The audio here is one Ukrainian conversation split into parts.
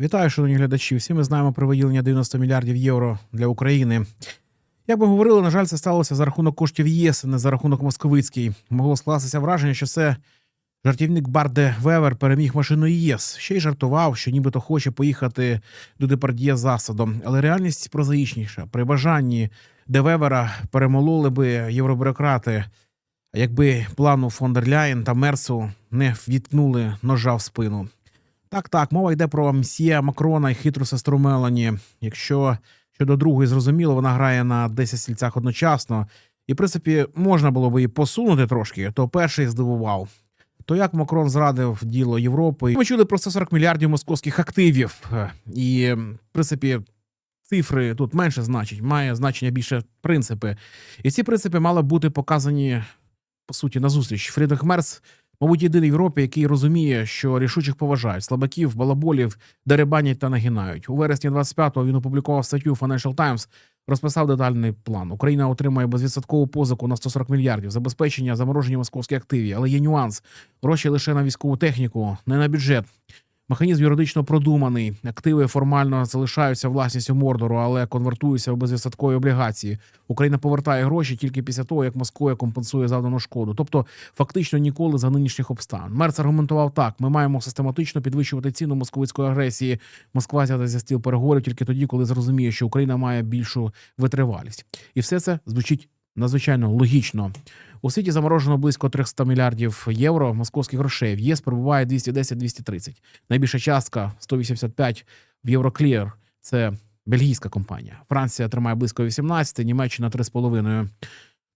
Вітаю, шановні глядачі. Всі ми знаємо про виділення 90 мільярдів євро для України. Як ми говорили, на жаль, це сталося за рахунок коштів ЄС, а не за рахунок московицький. Могло скластися враження, що це жартівник Барде Вевер переміг машину ЄС. Ще й жартував, що нібито хоче поїхати до Депард'є засадом. Але реальність прозаїчніша. При бажанні де Вевера перемололи би євробюрократи, якби плану фон дер Ляєн та Мерсу не віткнули ножа в спину. Так, так, мова йде про мсьє Макрона і хитру сестру Мелані. Якщо щодо другої зрозуміло, вона грає на 10 стільцях одночасно, і, в принципі, можна було би її посунути трошки, то перший здивував. То як Макрон зрадив діло Європи? Ми чули про 140 мільярдів московських активів. І, в принципі, цифри тут менше значать, має значення більше принципи. І ці принципи мали бути показані, по суті, на зустріч. Фрідрих Мерц Мабуть, єдиний в Європі, який розуміє, що рішучих поважають слабаків, балаболів, деребанять та нагинають. У вересні 25-го він опублікував статтю Financial Times, розписав детальний план. Україна отримає безвідсоткову позику на 140 мільярдів, забезпечення заморожені московські активі. Але є нюанс: гроші лише на військову техніку, не на бюджет. Механізм юридично продуманий. Активи формально залишаються власністю Мордору, але конвертуються в безвідсоткові облігації. Україна повертає гроші тільки після того, як Москва компенсує завдану шкоду. Тобто, фактично ніколи за нинішніх обставин. Мерц аргументував так: ми маємо систематично підвищувати ціну московицької агресії. Москва сяде за стіл переговорів тільки тоді, коли зрозуміє, що Україна має більшу витривалість, і все це звучить надзвичайно логічно. У світі заморожено близько 300 мільярдів євро московських грошей. В ЄС перебуває 210-230. Найбільша частка 185 в Євроклір. Це бельгійська компанія. Франція тримає близько 18, Німеччина 3,5.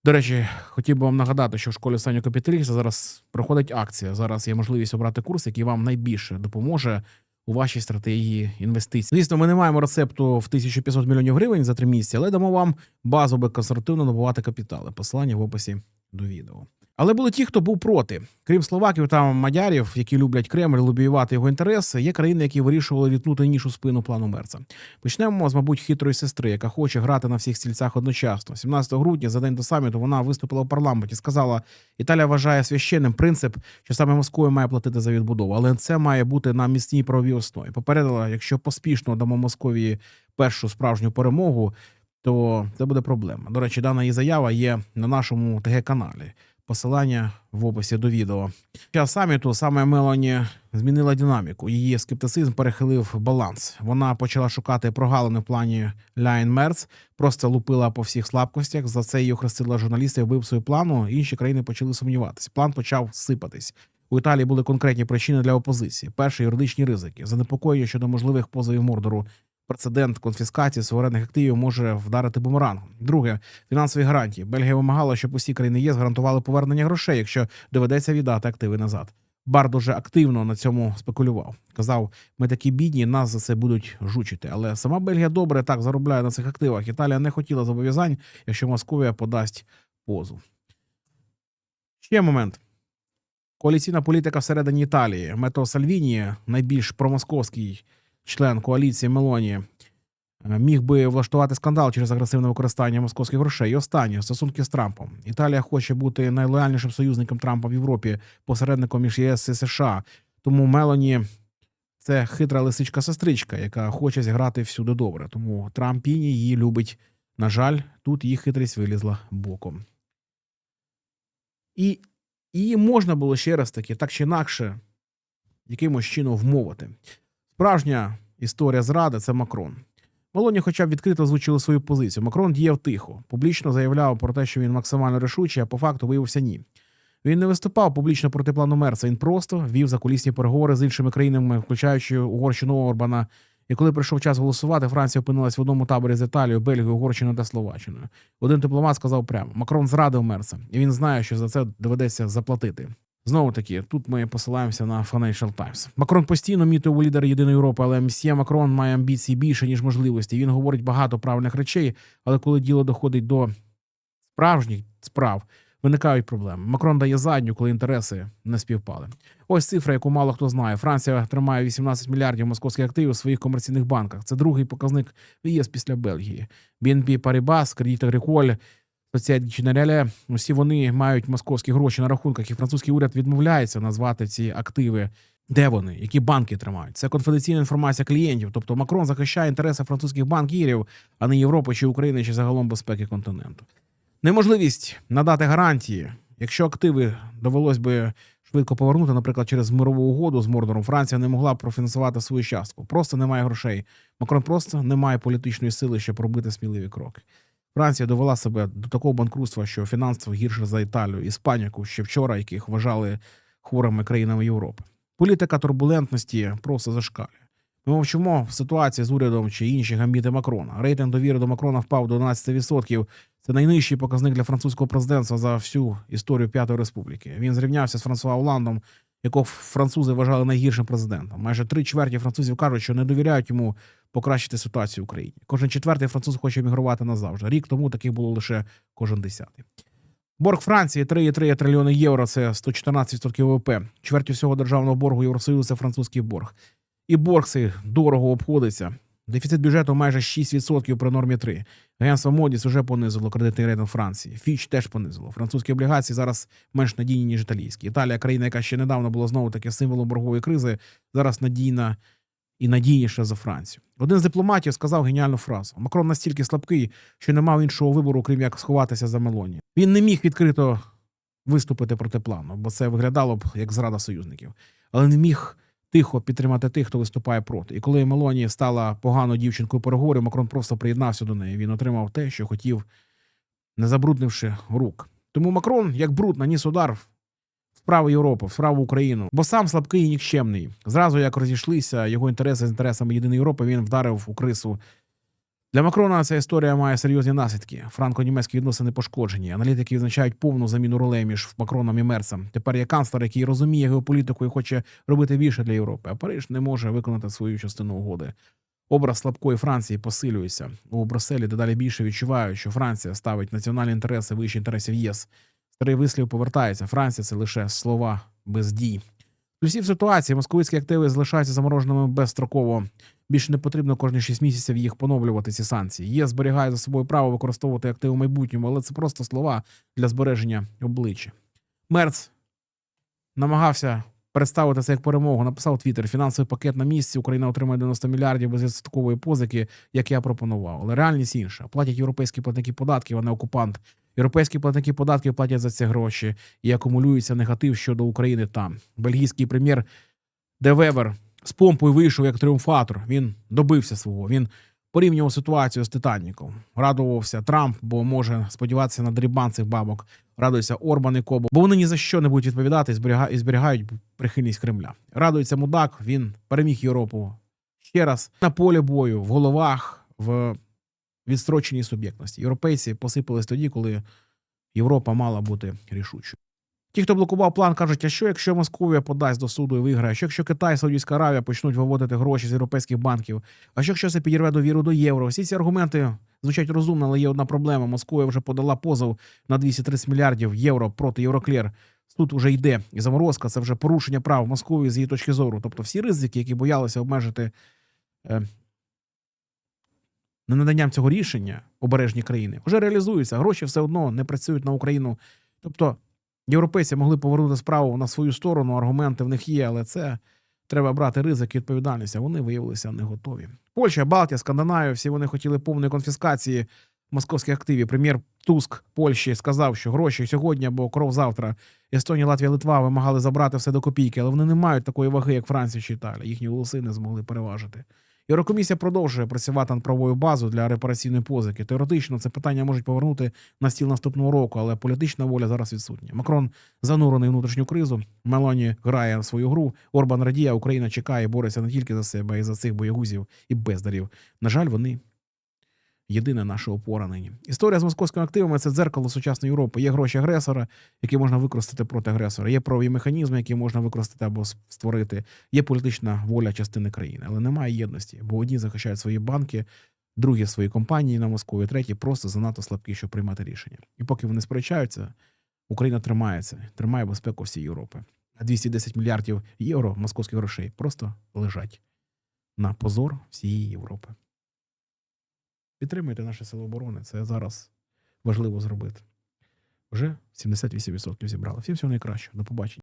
До речі, хотів би вам нагадати, що в школі останнього капіталіста зараз проходить акція. Зараз є можливість обрати курс, який вам найбільше допоможе у вашій стратегії інвестицій. Звісно, ми не маємо рецепту в 1500 мільйонів гривень за три місяці, але дамо вам базу, би конструктивно набувати капітали. Посилання в описі до відео. Але були ті, хто був проти. Крім словаків та мадярів, які люблять Кремль, лобіювати його інтереси, є країни, які вирішували відтнути ніж у спину плану Мерца. Почнемо з, мабуть, хитрої сестри, яка хоче грати на всіх стільцях одночасно. 17 грудня, за день до саміту, вона виступила в парламенті. Сказала, Італія вважає священним принцип, що саме Москва має платити за відбудову, але це має бути на міцній правовій основі. Попередила, якщо поспішно дамо Московії першу справжню перемогу, то це буде проблема. До речі, дана її заява є на нашому ТГ-каналі. Посилання в описі до відео. Час саміту саме Мелані змінила динаміку. Її скептицизм перехилив баланс. Вона почала шукати прогалини в плані Ляйн Мерц, просто лупила по всіх слабкостях. За це її охрестила журналісти вбивцею плану. Інші країни почали сумніватися. План почав сипатись. У Італії були конкретні причини для опозиції. Перше юридичні ризики, занепокоєння щодо можливих позовів Мордору. Прецедент конфіскації суверенних активів може вдарити бумерангом. Друге фінансові гарантії. Бельгія вимагала, щоб усі країни ЄС гарантували повернення грошей, якщо доведеться віддати активи назад. Бар дуже активно на цьому спекулював. Казав, ми такі бідні, нас за це будуть жучити. Але сама Бельгія добре так заробляє на цих активах. Італія не хотіла зобов'язань, якщо Московія подасть позов. Ще момент. Коаліційна політика всередині Італії. Мето Сальвіні, найбільш промосковський член коаліції Мелоні, е, міг би влаштувати скандал через агресивне використання московських грошей. І останнє стосунки з Трампом. Італія хоче бути найлояльнішим союзником Трампа в Європі, посередником між ЄС і США. Тому Мелоні це хитра лисичка сестричка, яка хоче зіграти всюди добре. Тому Трампіні її любить. На жаль, тут її хитрість вилізла боком. І її можна було ще раз таки, так чи інакше, якимось чином вмовити. Справжня історія зради це Макрон. Молоні, хоча б відкрито озвучили свою позицію. Макрон діяв тихо, публічно заявляв про те, що він максимально рішучий, а по факту виявився ні. Він не виступав публічно проти плану Мерца. Він просто вів закулісні переговори з іншими країнами, включаючи Угорщину Орбана. І коли прийшов час голосувати, Франція опинилась в одному таборі з Італією, Бельгією, Угорщиною та Словаччиною. Один дипломат сказав прямо: Макрон зрадив Мерца, і він знає, що за це доведеться заплатити. Знову таки, тут ми посилаємося на Financial Times. Макрон постійно мітив у лідер єдиної Європи, але мсьє Макрон має амбіції більше ніж можливості. Він говорить багато правильних речей, але коли діло доходить до справжніх справ, виникають проблеми. Макрон дає задню, коли інтереси не співпали. Ось цифра, яку мало хто знає. Франція тримає 18 мільярдів московських активів у своїх комерційних банках. Це другий показник в ЄС після Бельгії. BNP Paribas, Credit Agricole, Societe Generale, усі вони мають московські гроші на рахунках, і французький уряд відмовляється назвати ці активи Де вони? Які банки тримають? Це конфіденційна інформація клієнтів. Тобто Макрон захищає інтереси французьких банкірів, а не Європи чи України, чи загалом безпеки континенту. Неможливість надати гарантії, якщо активи довелось би швидко повернути, наприклад, через мирову угоду з Мордором, Франція не могла б профінансувати свою частку. Просто немає грошей. Макрон просто не має політичної сили, щоб робити сміливі кроки. Франція довела себе до такого банкрутства, що фінансово гірше за Італію, Іспаніку, ще вчора, яких вважали хворими країнами Європи. Політика турбулентності просто зашкалює. Ми мовчимо в ситуації з урядом чи інші гамбіти Макрона. Рейтинг довіри до Макрона впав до 11%. Це найнижчий показник для французького президентства за всю історію П'ятої республіки. Він зрівнявся з Франсуа Оландом, якого французи вважали найгіршим президентом. Майже три чверті французів кажуть, що не довіряють йому покращити ситуацію в Україні. Кожен четвертий француз хоче емігрувати назавжди. Рік тому таких було лише кожен десятий. Борг Франції 3,3 трильйони євро це 114% ВВП. Чверть всього державного боргу Євросоюзу це французький борг. І борг цей дорого обходиться. Дефіцит бюджету майже 6% при нормі 3. Агентство Модіс вже понизило кредитний рейтинг Франції. Фіч теж понизило. Французькі облігації зараз менш надійні, ніж італійські. Італія, країна, яка ще недавно була знову таки символом боргової кризи, зараз надійна і надійніша за Францію. Один з дипломатів сказав геніальну фразу: Макрон настільки слабкий, що не мав іншого вибору, крім як сховатися за Мелоні. Він не міг відкрито виступити проти плану, бо це виглядало б як зрада союзників, але не міг тихо підтримати тих, хто виступає проти. І коли Мелоні стала поганою дівчинкою переговорів, Макрон просто приєднався до неї. Він отримав те, що хотів, не забруднивши рук. Тому Макрон, як бруд, наніс удар в справи Європи, в справу Україну, бо сам слабкий і нікчемний. Зразу як розійшлися його інтереси з інтересами єдиної Європи, він вдарив у крису. Для Макрона ця історія має серйозні наслідки. Франко-німецькі відносини пошкоджені. Аналітики відзначають повну заміну ролей між Макроном і Мерцем. Тепер є канцлер, який розуміє геополітику і хоче робити більше для Європи. А Париж не може виконати свою частину угоди. Образ слабкої Франції посилюється. У Брюсселі дедалі більше відчувають, що Франція ставить національні інтереси вище інтересів ЄС. Старий вислів повертається. Франція це лише слова без дій. В усі в ситуації московицькі активи залишаються замороженими безстроково. Більше не потрібно кожні 6 місяців їх поновлювати. Ці санкції. ЄС зберігає за собою право використовувати активи в майбутньому, але це просто слова для збереження обличчя. Мерц намагався представити це як перемогу. Написав Твіттер, фінансовий пакет на місці. Україна отримає 90 мільярдів безвідсоткової позики, як я пропонував. Але реальність інша. Платять європейські платники податків, а не окупант. Європейські платники податків платять за ці гроші і акумулюється негатив щодо України там. Бельгійський прем'єр Де Вебер з помпою вийшов як тріумфатор. Він добився свого. Він порівнював ситуацію з Титаніком. Радувався Трамп, бо може сподіватися на дрібан цих бабок. Радується Орбан і Кобо, бо вони ні за що не будуть відповідати і зберігають прихильність Кремля. Радується мудак. Він переміг Європу ще раз на полі бою, в головах, в відстроченій суб'єктності. Європейці посипались тоді, коли Європа мала бути рішучою. Ті, хто блокував план, кажуть, а що якщо Московія подасть до суду і виграє? Що якщо Китай Саудівська Аравія почнуть виводити гроші з європейських банків? А що якщо це підірве довіру до євро? Всі ці аргументи звучать розумно, але є одна проблема. Московія вже подала позов на 230 мільярдів євро проти Євроклер. Суд уже йде, і заморозка це вже порушення прав Московії з її точки зору. Тобто всі ризики, які боялися обмежити е, ненаданням цього рішення обережні країни, вже реалізуються. Гроші все одно не працюють на Україну. Тобто європейці могли повернути справу на свою сторону, аргументи в них є, але це треба брати ризик і відповідальність. а Вони виявилися не готові. Польща, Балтія, Скандинавія, всі вони хотіли повної конфіскації московських активів. Прем'єр Туск Польщі сказав, що гроші сьогодні або кров завтра. Естонія, Латвія, Литва вимагали забрати все до копійки, але вони не мають такої ваги, як Франція чи Італія. Їхні голоси не змогли переважити. Єврокомісія продовжує працювати над правовою базою для репараційної позики. Теоретично це питання можуть повернути на стіл наступного року, але політична воля зараз відсутня. Макрон занурений в внутрішню кризу. Мелоні грає свою гру. Орбан радіє, Україна чекає, бореться не тільки за себе, а й за цих боягузів і бездарів. На жаль, вони єдина наша опора нині. Історія з московськими активами це дзеркало сучасної Європи. Є гроші агресора, які можна використати проти агресора. Є правові механізми, які можна використати або створити. Є політична воля частини країни, але немає єдності, бо одні захищають свої банки, другі свої компанії на Москві, треті просто занадто слабкі, щоб приймати рішення. І поки вони сперечаються, Україна тримається, тримає безпеку всієї Європи. А 210 мільярдів євро московських грошей просто лежать на позор всієї Європи. Підтримуйте наші сили оборони. Це зараз важливо зробити. Вже 78% зібрали. Всім всього найкращого. До побачення.